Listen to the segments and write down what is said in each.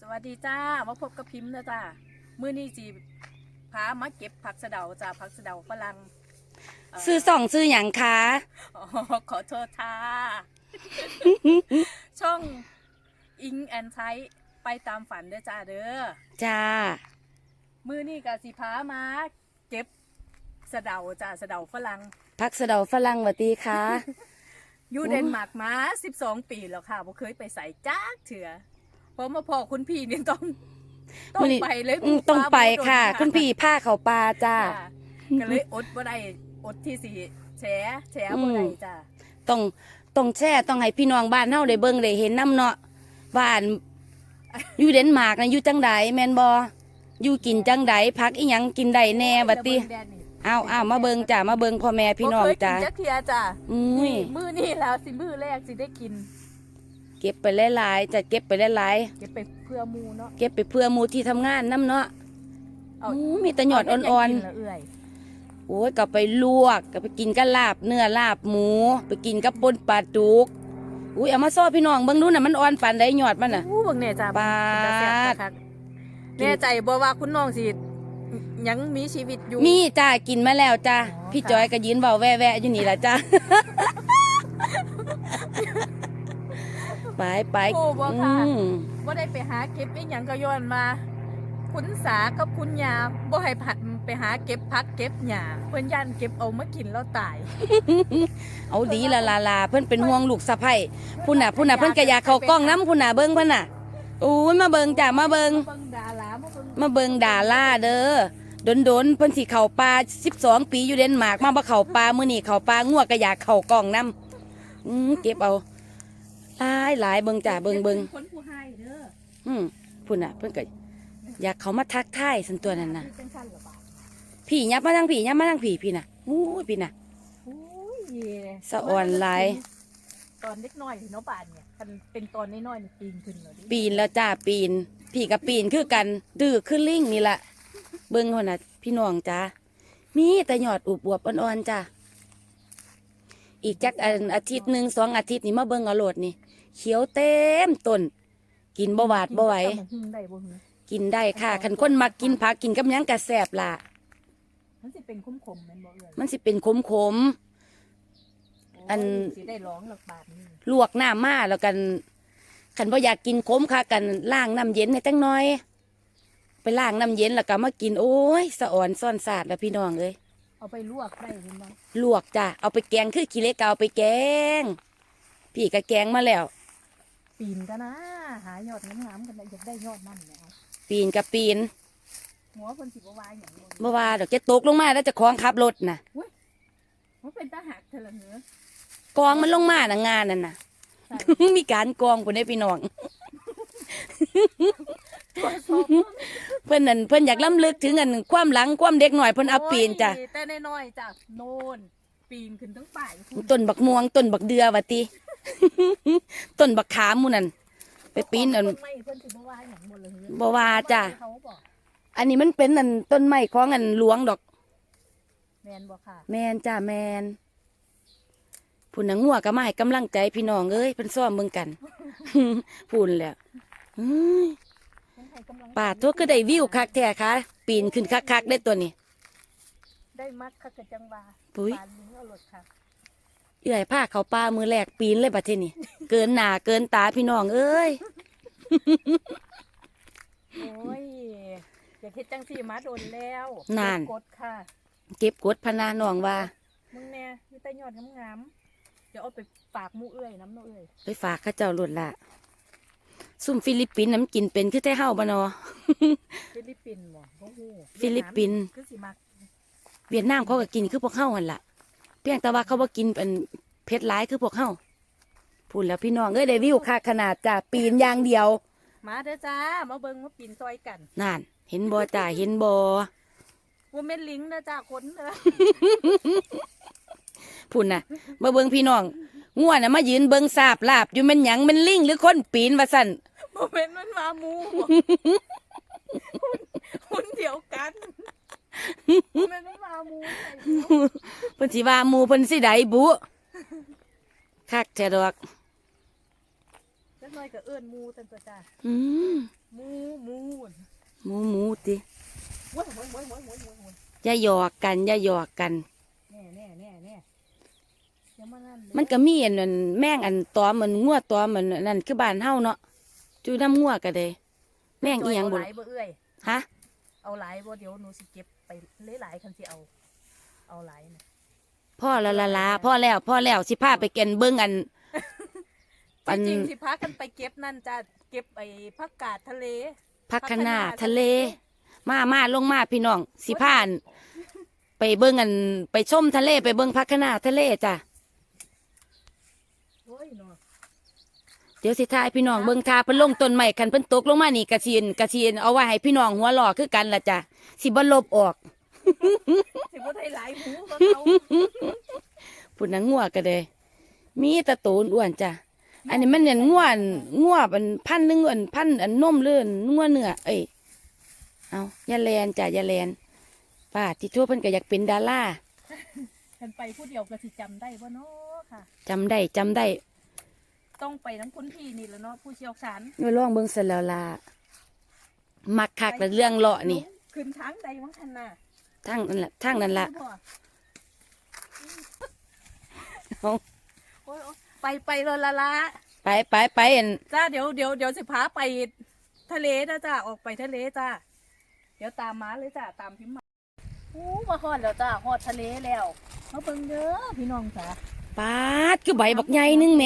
สวัสดีจ้ามาพบกับพิมพ์นะจ้ามื้อนี้จีพามาเก็บผักสะเดาจ้าผักสะเดาฝรั่งเซื้อส่องซื้ออย่างคะอ๋อขอโทษค่ะช่องอิงแอนไทไปตามฝันเด้อจ้าเด้อจ้ามื้อนี้ก็สิพามาเก็บสะเดาจ้าสะเดาฝรั่งพักสะเดาฝรั่งหวัดดีค่ะอยู่โอ้เดนมาร์กมา 12 ปีแล้วค่ะบ่เคยไปใส่จ้ากเถื่อเพราะมาพอคุณพี่นี่ต้องต้องมื้อนี้ไปเลยอืมต้องไปค่ะฟ้าคุณพี่ผ้าเขาปลาจ้า จ้าก็เลยอดบ่ได้อดที่สิแฉแฉบ่ได้จ้าต้องต้องแช่ต้องให้พี่น้องบ้านเฮาได้เบิ่งได้เห็นน้ำเนาะบ้านอยู่เดนมาร์กนะอยู่จังใดแม่นบ่อยู่กินจังใดพักอีหยังกินได้แน่บัดติเบิ่งแดนนี่เอาเอามาเบิ่งจ้ามาเบิ่งพ่อแม่พี่น้องบ่เคยกิจ้าจักเทียจ้าอุ้ย นี่มื้อนี้แล้วสิมื้อแรกสิได้กิน เก็บไปหลายๆจะเก็บไปหลายเก็บไปเพื่อหมูเนาะๆเก็บไปเพื่อหมู่ที่ทำงานน้ำเนาะเอาอู้มีแต่หยอดอ่อนเาเฮ็ดหยังกิละเอื่อยๆโอ้ยก็ไปลวกก็ไปกินกับลาบเนื้อลาบหมู ไปกินกับปนปลาดุกอุ้ยเอามาซ่อพี่น้องเบิ่งดูน่ะมันอ่อนปานใดหยอดมันน่ะ อู้เบิ่งแน่จ้าปาดเป็นตแซ่บคักแน่ใจบ่ว่าคุณน้องสิยังมีชีวิตอยู่ มีจ้ากินมาแล้วจ้าอ๋อพี่ค่ะ จอยก็ยืนเบาแว่ๆอยู่นี่ล่ะจ้า ไปไปโอ้บ่อืค่ะมบ่ได้ไปหาเก็บอีหยังก็ย้อนมาคุณสากับคุณยาบ่ให้ผัดไปหาเก็บพักเก็บหญ้าเพิ่นย่านเก็บเอามากินแล้วตาย เอาดีละลาลาเพิ่นเป็นห่วงลูกสะใภ้พุ่นน่ะพุ่นน่ะเพิ่นก็อยากเข้ากล้องน้ำพุ่นน่ะเบิ่งเพิ่นน่ะอู้ยมาเบิ่งจ้ามาเบิ่งมาเบิ่งดารามาเบิ่งมาเบิงดาล่าเด้อดนดนๆเพิ่นสิเข้าป่า12 ปีอยู่เดนมาร์กมาบ่เข้าป่ามื้อนี้เข้าป่างัวก็อยากเข้ากล่องนํอืมเก็บเอา หลายหลายเบิ่งจ้าเบิ่งเบิ่งคนผู้ให้เด้ออืมพุ่นน่ะ เพิ่นก็อยากเข้ามาทักทายสันตัวนั้นน่ะเป็นขั้นละบาทพี่ยับมาทางพี่ยับมาทางพี่พี่น่ะอู้ยพี่น่ะโอ้ยสะอ่อนหลายตอนเล็กน้อยเนาะบ้านเนี่ยมันเป็นตอนน้อยๆนี่ปีนขึ้นเลยดิปีนแล้วจ้าปีน พี่กับปีนคือกัน ดื้อคือลิงนี่ล่ะเบิ่งพุ่นน่ะ พี่น้องจ้ามีแต่ยอดอุบอวบอ่อนๆจ้าอีกจักอันอาทิตย์หนึ่งสองอาทิตย์นี่มาเบิ่งเอาโลดนี่ เขียวเต็มต้นกินบ่หวาดบ่ไหวกินกับตำบักหุ่งได้บ่หือกินได้ค่ะคันคนมักกินผักกินกับหยังกะแสบล่ะ มันสิเป็นคุ้มๆแม่นบ่เอ่ยมันสิเป็นขมขม อัน โยสิได้ร้องหลักบาทนี่ๆลวกน้ำมาแล้วกันคันบ่อยากกินขมค่ะกันล้างน้ำเย็นให้จังน้อย ไปล้างน้ำเย็นแล้วก็มากินโอ้ยสะอ่อนซ่อนสาดแล้วพี่น้องเอ้ยเอาไปลวกได้เห็นบ่ลวกจ้ะเอาไปแกงคือขี้เหล็กก็เอาไปแกง พี่ก็แกงมาแล้ว ปีนกันนะ หายอดงามๆกันนะอยากได้ยอดนั่นแหละเอาปีนกับปีนหัวเพิ่นสิบ่ว่าหยังบ่บ่ว่าดอกจะตกลงมาแล้วเจะคล้าของขับรถน่ะมันเป็นตาหักเทอละเหนือกองมันลงมาน่ะงานนั่นน่ะใช่มีการกองคนได้พี่น้องตัวสอบเพิ่นนั่นเพิ่นอยากล้ำลึกถึงอันความหลังความเด็กหน่อยเพิ่นเอาปีนจ้ะโอ้ยแต่น้อยๆจ้ะโน่นปีนขึ้นทั้งป่ายพุ่นต้นบักม่วงต้นบักเดือวะติ ต้นบักขามหมูนั่นไปปีนอันต้ไม้เพิ่นสิบ่ว่าหยังบ่เลยบ่ว่าจ้ะเขาบอกอันนี้มันเป็นอันต้นไม้ของอันหลวงดอก แม่นบ่ค่ะแมนจ้าแมนผู้นังงัวก็มาให้กำลังใจพี่น้องเอ้ยเพิ่นซ้อมเบิ่งกันพูนแหล้วป่าตัวก็ได้วิวคักแท้ค่ะ ปีนขึ้นคักๆได้ตัวนี้ ได้มักคักกะจังว่าปุ๋ยปานลิงเอารถค่ะ เอื้อยผ้าเขาป่ามือแรกปีนเลยบัดทีนี้เกินหนาเกินตาพี่น้องเอ้ยโอ้ยอยากเฮ็ดจังซี่มาโดนแล้วนาน กดค่ะ เก็บกดพะนาน้องว่า มึงแน่มีแต่ยอดงามๆเดี๋ยวเอาไปฝากหมู่เอ้ยน้ำเนาะเอ้ยไปฝากเข้าเจ้าหลุดละซุ่มฟิลิปปินส์น้ำกินเป็นคือแต่เฮาบ่นอ ฟิลิปปินส์บ่โอ้โหฟิลิปปินส์ คือสิมัก เวียดนามเขาก็กินคือพวกเฮาหั่นล่ะ เพียงแต่ว่าเขาบ่กินเป็นเผ็ดร้ายคือพวกเฮาพูดแล้วพี่น้องเอ้ยได้วิวค่าขนาดจ้าปีนอย่างเดียว มาเด้อจ้า มาเบิ่งมาปีนซอยกันนั่น เห็นบ่จ้าเห็นบ่ว่าแม่นลิงเด้อจ้าคนเด้อพูดน่ะมาเบิ่งพี่น้องง่วน่ะมายืนเบิ่งสาบลาบอยู่แม่นหยังแมันลิงหรือคนปีนว่าซั่นบ่แม่นมันมาหมูบ่คนเดียวกันบ่แม่นมันมาหมูใส่หมู เพิ่นสิว่าหมู่เพิ่นสิได้บุคักแท้ดอกจะจักหน่อยก็เอิ้นหมูตันตัวจ้าอืมหมูหมูหมูหมูติโว้ยโว้ยโว้ยโว้ยโว้ยโว้ยโว้ยอย่าหยอกกันอย่าหยอกกัน แน่แน่แน่แน่อย่ามานั่นเลยมันก็มีอันนั้นแม่งอันตอมมันงัวตอมมันนั่นคือบ้านเฮาเนาะจูน้ำงัวก็ได้แม่งอีหยังเอาบ่หลายบ่เอ้ยฮะ เอาหลายบ่เดี๋ยวหนูสิเก็บไปหลายๆคันสิเอา เอาหลายน่ะพ่อละละลาพ่อแล้วพ่อแล้วสิพาไปเกินเบิ่งอันอัน จริงๆสิพากันไปเก็บนั่นจ้าเก็บไอ้ผักกาดทะเล พักขนาทะเล มามาลงมาพี่น้อง สิพาอันไปเบิ่งอัน ไปชมทะเลไปเบิ่งพักขนาทะเลจ้ะโอ้ยเนาะเดี๋ยวสิทายพี่น้องเบิ่งทาเพิ่นลงต้นไม้คันเพิ่นตกลงมานี่กระชีนกระชีนเอาไว้ให้พี่น้องหัวหลอกคือกันล่ะจ้ะสิบ่ลบออก สิบ่ได้หลายหูก็เขาพุ่นน่ะงัวก็ได้มีแตะโตนอ้วนจ้ะอันนี้มันเนี่ยงัวอันงัวอันพันหนึงอันพันอันนมเลื่อนงัวเนื้อเอ้ยเอาอย่าแลนจ้ะอย่าแลนป้าที่ทั่วเพิ่นก็อยากเป็นดารากันไปผู้เดียวก็สิจำได้บ่เนาะค่ะ จำได้จำได้ต้องไปทั้งคุณพี่นี่แหล้วเนาะผู้เชี่ยวชาญไปลองเบิ่งซะแล้วล่ะมักคักแต่เรื่องเลาะนี่ ขึ้นทางใดวังคันน่ะ ทางนั่นล่ะทางนั้นล่ะบ่เอาโอ้ยโอ้ยไปไปเลยละละไปไปไปอันจ้าเดี๋ยวเดี๋ยวเดี๋ยวสิพาไปทะเลนะจ้าออกไปทะเลจ้าเดี๋ยวตามมาเลยจ้าตามพิมพ์มาโอ้มาฮอดแล้วจ้าฮอดทะเลแล้วมาเบิ่งเด้อพี่น้องจ้าปาดคือใบบักใหญ่นึงแหม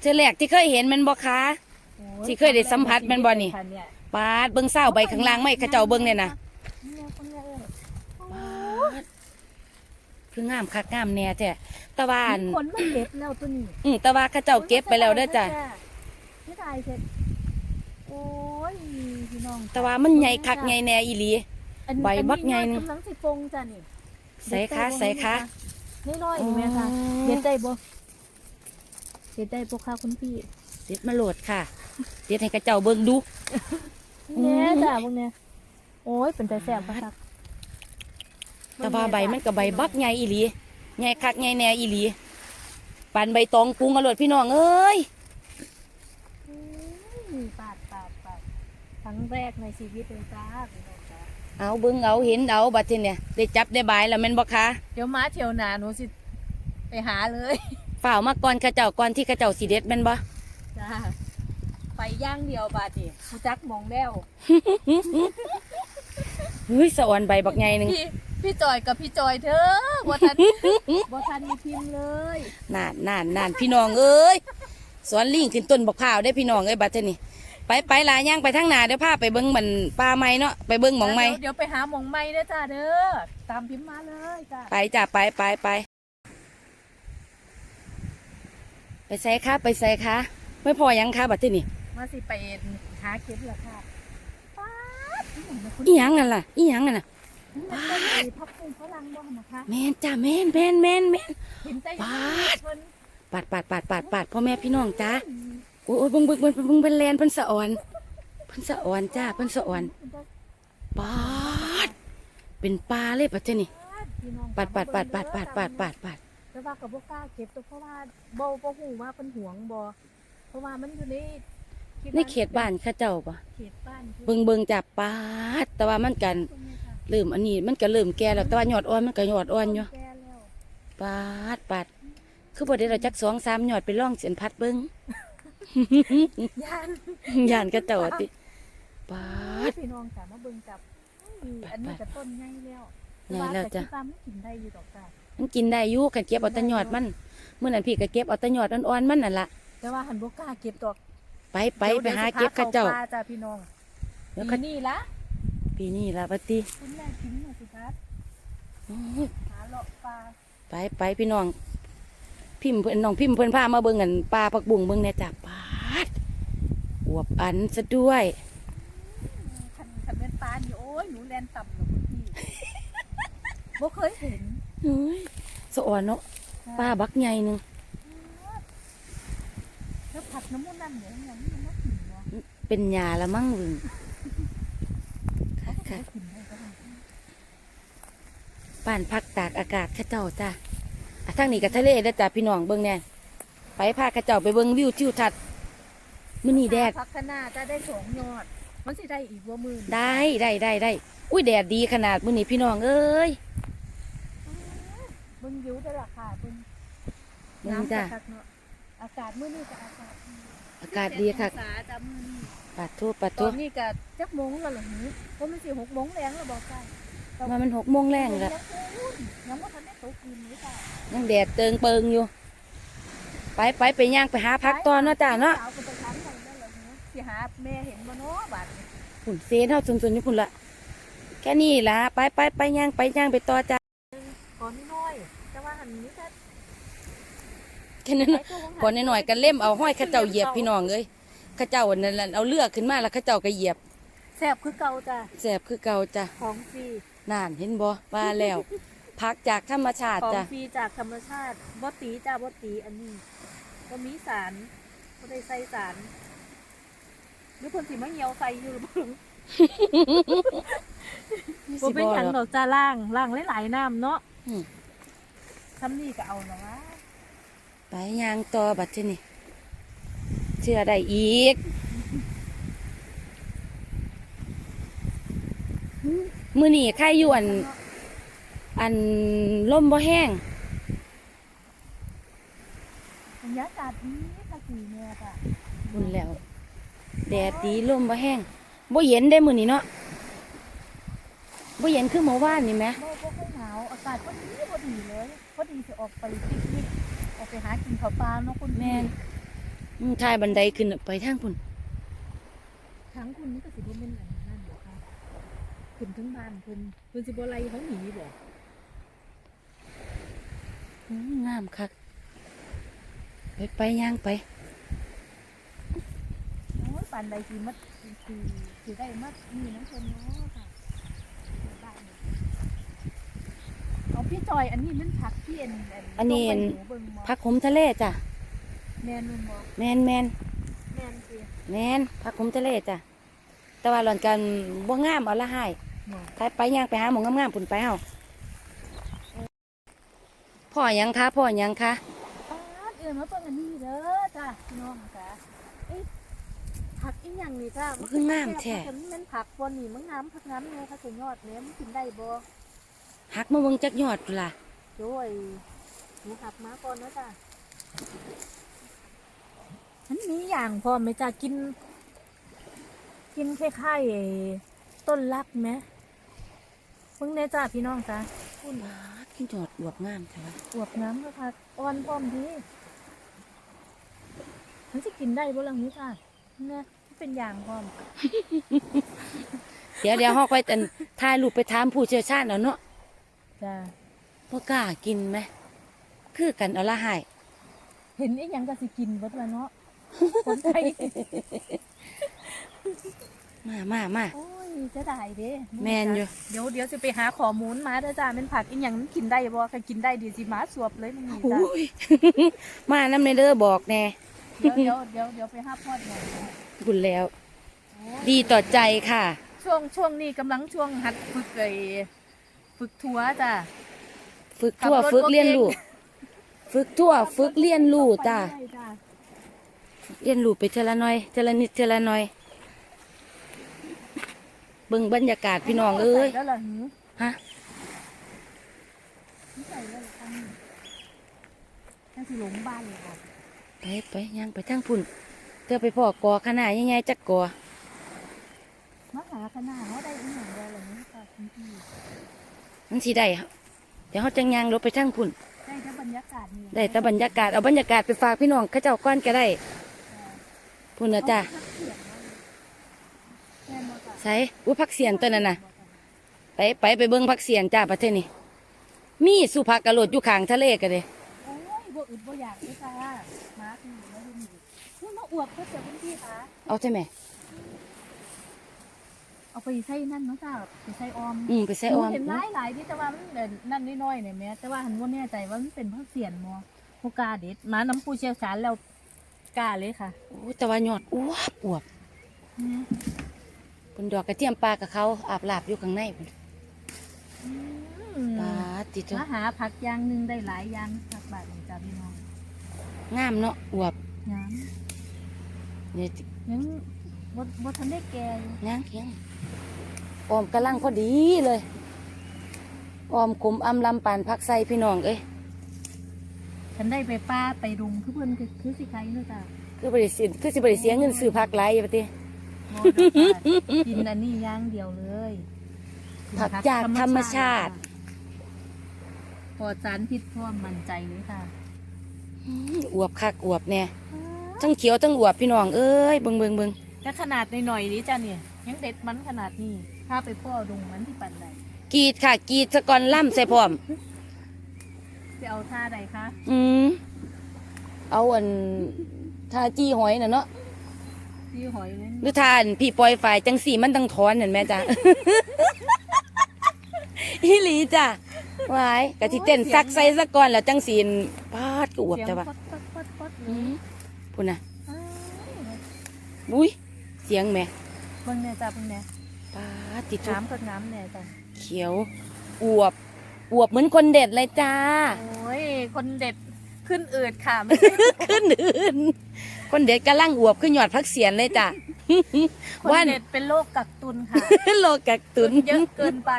เธอแรกที่เคยเห็นมันบ่คะโอ้ที่เคยได้สัมผัสแม่นบ่นี่เยปาดเบิ่งเศร้าใบข้างล่างไม่เขาเจ้าเบิ่งเนี่ยนะ เนี่ยคนเนี่ยเอ้ย ปาด คืองามคักงามแน่แท้แตะวาอันมีคนมาเก็บแล้วตัวนี้อือแตะวาเขาเจ้าเก็บไปแล้วเด้อจ้ะไม่ได้เสร็จโอ้ยพี่น้องแตะวามันใหญ่คักใหญ่แน่อีหลีอันนี้ใบบักใหญ่นึงกำลังสิปงจ้ะนี่ใส่คะใส่คะน้อยๆนี่แม่ค่ะอ๋อเด็ดได้บ่เด็ดได้บ่ค่ะคุณพี่เด็ดมาโหลดค่ะเด็ดให้เขาเจ้าเบิ่งดูแน่จ้ะพวกเนี้ยโอ้ยเป็นแต่แสบปะครับ แตะวาใบมันก็ใบบักใหญ่อีหลีใหญ่คักใหญ่แน่อีหลีปานใบตองกรุงอร่อยพี่น้องเอ้ยอืมปาดปาดปาดครั้งแรกในชีวิตเลยจ้าพี่น้องจ้าเอาเบิ่งเอาเห็นเอาบัดทีเนี่ยได้จับได้บายแล้วแม่นบ่คะเดี๋ยวมาเที่ยวหนาหนูสิไปหาเลยฝ่าวมาก่อนเขาเจ้าก่อนที่เขาเจ้าสิเด็ดแม่นบ่จ้าไปย่างเดียวบาดนี่กูจักมองแล้วเฮ้ยสะออนใบบักใหญ่หนึง พี่พี่จอยกับพี่จอยเธอบ่ทันบ่ทันมีพิมพ์เลยนานนานนานพี่น้องเอ้ยสอนลิงขึ้นต้นบักพร้าวได้พี่น้องเอ้ยบัดเท่านี้ไปไปลาย่างไปทางหนาเดี๋ยวพาไปเบิ่งมันปลาไม้เนาะไปเบิ่งหมองไม้เดี๋ยวเดี๋ยวไปหาหมองไม้เด้อจ้าเด้อตามพิมพ์มาเลยจ้าไปจ้ะไปไปไปไปใส่ค่ะไปใส่ค่ะไม่พอยังค่ะบัดเท่านี้มาสิไปหาเก็บเหรอค่ะป๊าดนี่เหมือนคุณอีหยังนั่นล่ะอีหยังนั่นน่ะ มันเป็นไอ้พับปุ้งฝรั่งบ่นะคะแม่นจ้าแม่นแม่นแม่นแม่นเห็นใจป๊าดเพิ่นปาดปาดปาดปาดปาดพ่อแม่พี่น้องจ้าโอ้ยโอ้ยเบิ่งเบิ่งเบิ่งเบิ่งเบิ่งแลนเพิ่นสะออนเพิ่นสะออนจ้าเพิ่นสะออนปาดเป็นปลาเลยปะเจ้านี่พี่น้องปัดปัดปัดปัดปัดปัดปัดปัดแต่ว่ากับบ่กล้าเก็บตัวเพราะว่าบ่บ่ฮู้ว่าเพิ่นหวงบ่เพราะว่ามันอยู่ในในเขตบ้านเข้าเจ้าปะเขตบ้านเบิ่งเบิ่งจับปาดแต่ว่ามันกัน เริ่มอันนี้มันก็เริ่มแก่แล้วแต่ว่ายอดอ่อนมันก็ยอดอ่อนอยู่แก่แล้วปาดปาดคือบ่ได้เราจักสองสามยอดไปล่องเสียนพัดเบิ่งย่านย่านเข้าเจ้าอะติปาด พี่น้องจ้ะมาเบิ่งจับอุ้ยปัดอันนี้ปัดก็ต้นใหญ่แล้วใหญ่แล้วจ้ะ ต่คิดว่ามันกินได้อยู่ดอกจ้ะมันกินได้อยู่กันเก็บเอาแต่ยอดมันเมื่อนั้นพี่ก็เก็บเอาแต่ยอดอ่อนๆมันนั่นล่ะแต่ว่าหันบ่กล้าเก็บดอกไปไปไปหาเก็บเข้าเจ้าดี๋ยวสิพจ้าพี่น้องเดี๋ยวปีเขานี้ละ ปีนี้ละปฏิคุณแม่กินหน่อยสิครับหาเลาะปลาไปไปพี่น้อง พิมพ์เพิ่อนน้องพิมพ์เพิ่อนพามาเบิ่งกันปลาผักบุ้งเบิ่งแหน่ยจ้ะปลาดอวบอันซะด้วยคันคันเป็นปลานี่โอ้ยหนูแลนต่ำกับคุณพี่บ่เคยเห็นเฮ้ยสะอ่อนเนาะปลาบักใหญ่หนึ่งแล้วผัดน้ำมันนั่นเนี่ยอย่างนี้มันน่ากินเนาะเป็นยาละมั่งวึงค่ะ ค่ะกินได้ก็ได้บ้านพักตากอากาศเข้าเจ้าจ้ะอะทางนี้กับทะเลเด้อจ้ะพี่น้องเบิ่งแน่ไปพาเข้าเจ้าไปเบิ่งวิวทิวทัศน์มื้อนี้แดดพักขนาจะได้สองยอด มันสิได้อีกว่าหมื่นได้ได้ได้ได้อุ้ยแดดดีขนาดมื้อนี้พี่น้องเอ้ยมึงยิ้วได้ราคามึงเบิ่งจ้ะน้ำคักเนาะอากาศมื้อนี้ก็อากาศดีอากาศดีค่ะ เจ็ดองศาจ้ะมื้อนี้ปัดทุปัดตทุอนนี้ก็จักโมงแล้วเหรอหือว่ามันสิหกโมงแรงแล้วบอกกันมามันหกโมงแรงแล้วยังว่าทันได้ตกดินหรือเปล่ายังแดดเติงเปิงอยู่ ไปไปไปย่างไปหาพักตอนเนาะจ้าเนาะสาวก็ไปทำกันได้เหรอหือสิหาแม่เห็นบ่เนาะบาดนี้หุ่นเซนเท่าซุนๆนี่พุ่นละแค่นี้ล่ะไปไปไปย่างไปย่างไปต่อจ้าก่อนน้อยแต่ว่าหันนี้ถ้าแค่นั้นน่ะก่อนหน่อยๆกันเล่มเอาห้อยเข้าเจ้าเหยียบพี่น้องเอ้ย เข้าเจ้าอันนั่นล่ะเอาเลือกขึ้นมาแล้วเข้าเจ้าก็เหยียบแซ่บคือเก่าจ้ะแสบคือเก่าจ้ะของฟรีนานเห็นบ่ว่าแล้วพักจากธรรมชาติของจ้ะฟรีจากธรรมชาติบ่ตีจ้าบ่ตีอันนี้บ่มีสารบ่ได้ใส่สารหรือคนสิมาเหี่ยวใส่อยู่หรือบ่รู้บ่เป็นหยังดอกจ้าล่างล่างหลายๆน้ำเนาะอืมทำนี่ก็เอาแล้ววะไปย่างต่อบัดทีนี้ เชื่อได้อีกมือนี่ใครอยู่อัน อันลมบ่แห้งบรรยากาศดีตะกี้เนี่ยจ้ะบุญแล้ว แดดดีลมบ่แห้งบ่เย็นได้มือนี้เนาะบ่เย็นคือเมื่อวานนี่ไหมโลกก็ค่อยหนาวอากาศก็ดีพอดีเลยพอดีจะออกไปปิกนิกออกไปหากินข้าวปลาเนาะคุณแม่นอืม ทายบันไดขึ้นไปทางพุ่นทั้งคุณนี่ก็สิบ่แม่นอันนั้นบ่ค่ะขึ้นทั้งบ้านเพิ่นเพิ่นสิบ่ไล่เขาหนีบ่อืมงามคัก ไปไปย่างไปโอ้ยปานใดสิมัดสิสิได้มัดมีน้ำเพิ่นเนาะค่ะบ้านเนี่ยเอาพี่จอยอันนี้มันผักที่อันอันนี้ลงไปหนูเบิ่งบ่พักขมทะเลจ้ะ แม่นนุ่มบ่แมนแมนแม่นสิแมนพักขมทะเลจ้ะแต่ว่าหล่อนกันบ่งามเอาละหายเนาะไปไปย่างไปหาหมองงามๆพุ่นไปเฮาพ่อหยังคะพ่อหยังคะป้าดเอื้อนมาเบิ่งอันนี้เด้อจ้ะพี่น้องจ้ะเอ๊ะผักอีหยังนี่จ้าคืองามแท้มันเป็นผักบนนี่มันงามผักงามเนี่ยถ้าถึงยอดเนี่ยมันกินได้บ่หักมาเบิ่งจักยอดพุ่นล่ะโดยหนูหักมาก่อนนะจ้ะ มันมีอย่างพอไหมจ้ะกิน กินคล้ายๆไอ้ต้นรักไหมเพิ่งเนี่ยจ้ะพี่น้องจ้ะคุณกินยอดอวบงามใช่ปะอวบน้ำก็ค่ะอ่อนพร้อมดีมันจะกินได้บ่ล่ะนี้จ้ะเนี่ยมันเป็นอย่างพร้อม เดี๋ยวเดี๋ยวเฮาค่อยอันถ่ายรูปไปถามผู้เชี่ยวชาญเอาเนาะจ้ะบ่กล้ากินไหม คือกันเอาละหาย เห็นไอ้หยังก็สิกินเบิดละเนาะ คนไทยมามามาโอ้ยจะได้เด้แม่นอยู่เดี๋ยวเดี๋ยวจะไปหาข้อมูลมาเด้อจ้าเป็นผักอีหยังมันกินได้บ่ก็กินได้ดีสิมาสวบเลยมันนี่จ้าโอ้ยมานำในเด้อบอกแน่เดี๋ยวเดี๋ยวเดี๋ยวเดี๋ยวไปหาพอดหน่อยบุญแล้ว ดีต่อใจค่ะ ช่วงช่วงนี้กำลังช่วงหัดฝึกไอ้ฝึกทัวร์จ้าฝึกทั่วขับรถฝึกเรียนบ่เก่งรู้ ฝึกทั่วฝึกเรียนรู้จ้าไปได้จ้า เรียนรู้ไปเทอละหน้อยเทอละนิดเทอละหน้อย เบิ่งบรรยากาศพี่น้องเอ้ยใส่แล้วล่ะหือฮะใส่แล้วล่ะตั้งตั้งสิหลงบ้านเลยค่ะไปไปย่างไปทางพุ่นเธอไปพ่อกอขนาดใหญ่ๆจักกอมาหาขนาดเขาได้อีหยังได้ล่ะนี้ค่ะคุณพี่มันสิได้ครับเดี๋ยวเขาจังย่างรถไปทางพุ่นได้แต่บรรยากาศนี่ได้แต่บรรยากาศเอาบรรยากาศไปฝากพี่น้องเข้าเจ้าก้อนก็ได้ พุ่นนะจ้าแม่นบ่จ้ะใส่อุ้ยพักเสียนตัวนั้นน่ะ ไปไปไปเบิ่งพักเสียนจ้าประเทศนี้ มีสุภากระโดดอยู่ข้างทะเลกันเลยโอ้ยบ่อึดบ่อยากเลยจ้ามาคือแล้วดูนี่นี่มาอวบก็เจอคุณพี่คะเอาใช่ไหมเอาไปใส่นั่นเนาะจ้าไปใส่ออมอืมไปใส่ออมหนูเห็นหลายหลายที่แต่ว่ามันเด่นนั่นน้อยๆเนี่ยแม่แต่ว่าหันว่าแน่ใจว่ามันเป็นพักเสียนมอโกล้าเด็ดมาน้ำผู้เชี่ยวชาญแล้ว กล้าเลยค่ะโอ้แต่ว่ายอดอวบอวบเป็นดอกกระเทียมปลากับเขาอาบลาบอยู่ข้างในพุ่นอืมปลาติดจ้ะมาหาผักอย่างหนึ่งได้หลายอย่างผักบาทนี่จ้าพี่น้องงามเนาะอวบงามนี่ยังบ่บ่ทันได้แก่อยู่ย่างเคียงออมกำลังพอดีเลย ออมขมอำลำปานพักใส่พี่น้องเอ้ย ฉันได้ไปป้าไปดุงคือเพิ่นคือคือสิใครเนาะจ้ะคือบริสิคือสิบริเสียเงินซื้อผักหลายอยู่ปะติ บ่ดอกจ้ะกินอันนี้อย่างเดียวเลยผักจากธรรมชาติ ปลอดสารพิษพร้อมมั่นใจเลยค่ะอื้ออวบคักอวบแน่ทั้งเขียวทั้งอวบพี่น้องเอ้ยเบิ่งเบิ่งเบิ่งแต่ขนาดหน่อยๆนี้จ้ะเนี่ย ยังเด็ดมันขนาดนี้ถ้าไปพ่อดุงมันที่ปันใดกรีดค่ะกรีดสะกอนล่ำใส่พร้อม จะเอาท่าใดคะอืมเอาอันทาจี้หอยน่ะเนาะที่หอยนั้นหรือทาอันพี่ปล่อยฝ่ายจังสีมันตังถอนเห็นไหมจ๊ะอีหลีจ้ะวายกะที่เต้นซักใส่สะก่อนแล้วจังสีนปาดก็อวบเสียงจ้ะวะปัดปัดปัดปัดเลอืยมพูดนะอ้าวอุ้ยเสียงแหม่เพิ่งเนี่ยจ้ะเพิ่งเนี่ยปาดติดทุกน้ำก็น้ำเนี่ยจ้ะเขียวอวบ อวบเหมือนคนเด็ดเลยจ้า โอ้ย คนเด็ดขึ้นอืดค่ะไม่ใช่ขึ้นอื่นคนเด็ดกำลังอวบขึ้นหยอดพักเสียนเลยจ้ะคนวันเด็ดเป็นโรคกักตุนค่ะโลกักตุนเยอะเกินไป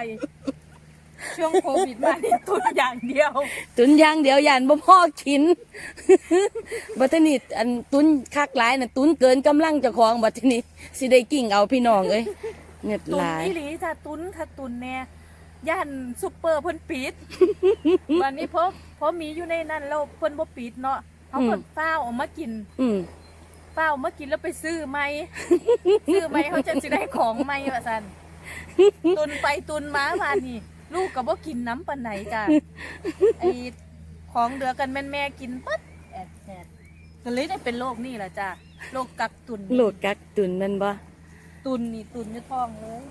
ช่วงโควิดมานี่ตุนอย่างเดียว ตุนอย่างเดียวยันบ่พ่อกินบัตนิดอันตุนคักหลายน่ะตุนเกินกำลังเจ้าของบัตนิสิได้กิ่งเอาพี่น้องเอ้ยเงิดตุหนลายอีหลีจ้ะตุนค่ะตุนแน่ ย่านซุปเปอร์เพิ่นปิด วันนี้เพราะเพราะมีอยู่ในนั้นแล้วเพิ่นบ่ปิดเนาะเขาเพิ่นฟ้าวเออกมากินอืมฟ้าวเอามากินแล้วไปซื้อไหม ซื้อไหมเขาจะสิได้ของไหมว่าซั่นตุนไปตุนมาว่านี่ ลูกก็บ่กินน้ำปานไหนจ้ะไอของเหลือกันแม่นแม่กินปั๊ดแอดแอดก็เลยได้เป็นโรคนี่แหละจ้ะโรคกักตุนโลกักตุนแมันบ่ ตุนนี่ตุนในท้องเลย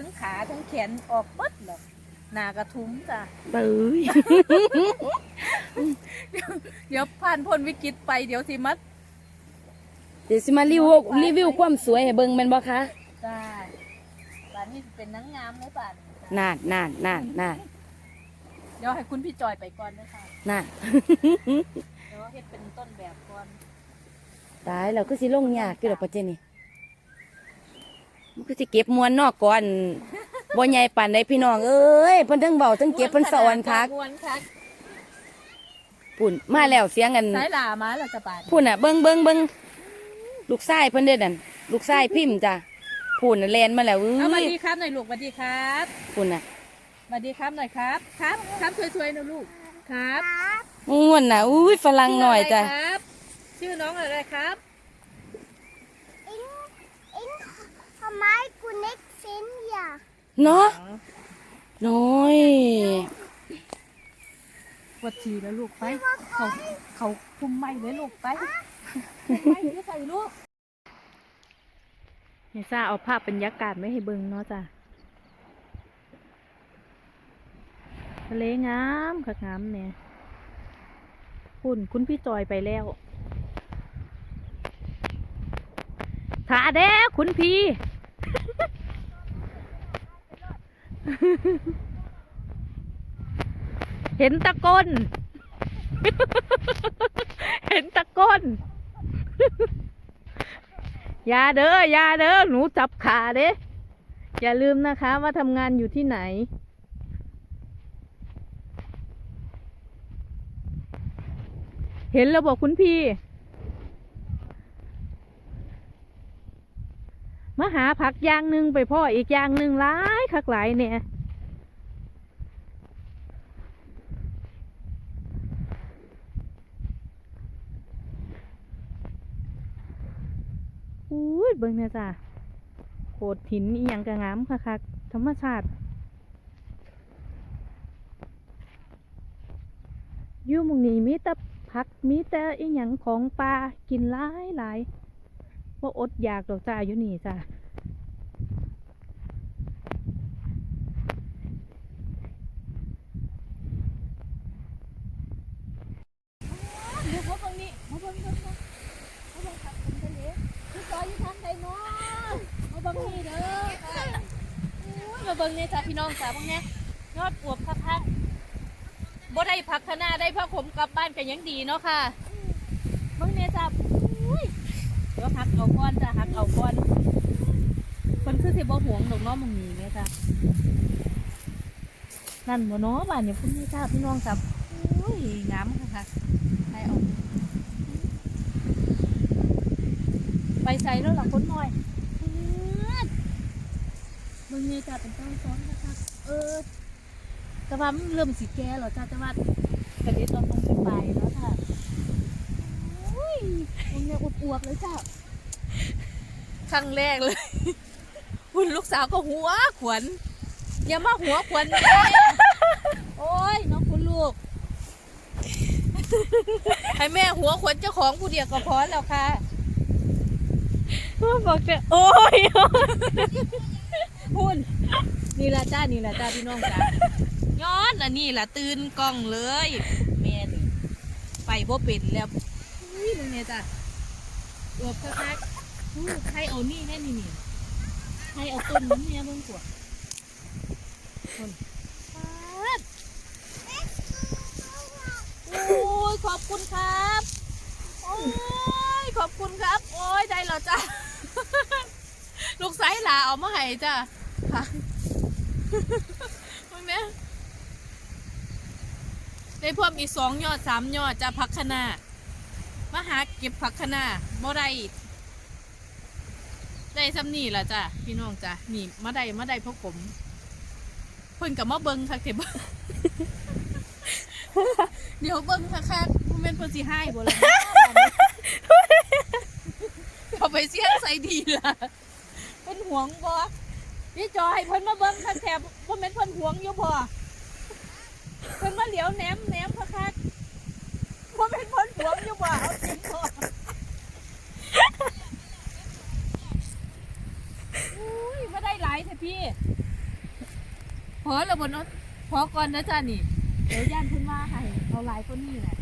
ทั้งขาทั้งแขนออกปั๊ดเลยหน้ากระทุ้มจ้ะเบ้ยเดี๋ยวผ่านพ้นวิกฤตไปเดี๋ยวสิมัดเดี๋ยวสิมารีวิวรีวิวความสวยให้เบิ่งแม่นบ่คะจ้าบ้านนี้สิเป็นนางงามเลยป่านนานนานนานนานเดี๋ยวให้คุณพี่จอยไปก่อนนะคะนานเดี๋ยวเฮ็ดเป็นต้นแบบก่อน ตายแล้วก็สิลงยากคือดอกปัจเจนี่ มันก็สิเก็บมวนนอกก่อนบ่ใหญ่ปานใดพี่น้องเอ้ยเพิ่นทั้งเบาทั้งเก็บเพิ่นสะออนคักม้วนคักปุ่นมาแล้วเสียงกันสายหลามาแล้วจะบาดพุ่นน่ะเบิ่งเบิ่งเบิ่งลูกชายเพิ่นเด้อนั่นลูกชายพิมพ์จ้ะพุ่นน่ะแลนมาแล้วเอ้เอาสวัสยดีครับหน่อยลูกสวัสดีครับพุ่นน่ะสวัสดีครับหน่อยครับ ครับครับสวยๆนะลูกครับม่วนน่ะอุ้ยฝรั่งหน่อยจ้ะชื่ะไรครับชื่อน้องอะไรครับ อิงอิงทำไมกูเน็กเซนอย่า เนาะน้อยปวดฉี่แล้วลูกไป เขาเขาคุมไม่เลยลูกไปคุมไม่ไม่ใส่ลูกเฮซ่าเอาภาพบรรยากาศไม่ให้เบิ่งเนาะจ้ะทะเลงามค่ะงามเนี่ยคุณคุณพี่จอยไปแล้วถาเด้คุณพี่ เห็นตะก้น เห็นตะก้น อย่าเด้อ อย่าเด้อ หนูจับขาเด้ อย่าลืมนะคะว่าทำงานอยู่ที่ไหน เห็นแล้วบอกคุณพี่ มาหาผักอย่างหนึ่งไปพ่ออีกอย่างหนึ่งหลายคักหลายเนี่ยอุ้ยเบิ่งเนี่ยจ้ะโขดหินอีหยังกระงามคักๆธรรมชาติอยู่มุงนี้มีแต่ผักมีแต่อีหยังของปลากินหลายหลาย ว่าอดอยากดอกจ้าอยู่นี่จ้ะเดี๋ยวมาเบิ่งนี่มาเบิ่งเบิ่งเบิ่งมาเบิ่งผักคุณทะเลพี่จอยองใดเนาะมาเบิ่งนี่เด้อค่ะอุ้ยมาเบิ่งนี่จ้ะพี่น้องจ้ะพวกเนี้ยยอดอวบคักๆบ่ได้ผักคะน้าได้ผักขมกลับบ้านกันยังดีเนาะค่ะเบิ่งเนี่ยจ้ะอุ้ย ดี๋ยวหักเอาก้อนจ้ะหักเอาก้อนคนคือสิบ่หวงดอกน้องมึงมีไหมจ้ะนั่นบ่นาะบ้านเนี่ยพุ่นนี่จ้าพี่น้องจับโอ้ยงามค่ะค่ะไปเอาไปใส่แล้วหล่ะคนน้อยมึงเนี่ยจ้าเป็นต้นซ้อนนะคะเออแต่ว่ามันเริ่มสีแก่แล้วจ้าแต่ว่ากระเด็นตอนตรงไปแล้วค่ะ อุ้ยมันยังอวบๆเลยจ้าครั้งแรกเลยคุณลูกสาวก็หัวขวัญอย่ามาหัวขวัญแม่โอ้ยน้องคุณลูก ให้แม่หัวขวัญเจ้าของผู้เดียวก็พอแล้วค่ะบอกจะโอ้ยคุณนี่ละจ้านี่ละจ้าพี่น้องจ้าย้อนอันนี้ละตื่นกล้องเลยแม่นี่ไปบ่เป็นแล้วอุ้ ยมึงเนี่ยจ้าอวบคักๆอู้ใครเอานี่แน่นี่นี่ใครเอาต้นนี้เนี่ยเบิ่งกว่าคนปาดโอ้ยขอบคุณครับ โอ้ยขอบคุณครับ โอ้ยได้แล้วจ้าลูกไซหลาเอามาให้จ้ะค่ะมึงเนี่ยได้เพิ่มอีกสองยอดสามยอดจะพักคณา มาหาเก็บผักคะน้าบ่ได้ได้ซ้ำนี่ล่ะจ้ะพี่น้องจ้ะนี่มาได้มาได้พราะผมเพิ่นกับมาเบิงคักเถอะบเดี๋ยวเบิงคักๆบ่แม่นเพิ่นสิให้บ่ล่ะเอาไปเสี่ยงใส่ดีล่ะเป็นห่วงบ่พี่จอยเพิ่นมาเบิ่งคักแถบบ่แม่นเพิ่นห่วงอยู่บ่เพิ่นมาเหลียวแหนมแหนมคักๆ บ่แม่นเพิ่นหวงอยู่บ่เอาจริงบ่อุ้ยไม่ได้หลายแต่พี่พอแล้วบนนั้นพอก่อนนะจ้านี่ เดี๋ยวย่านขึ้นมาให้เอาหลายคนนี่แหละ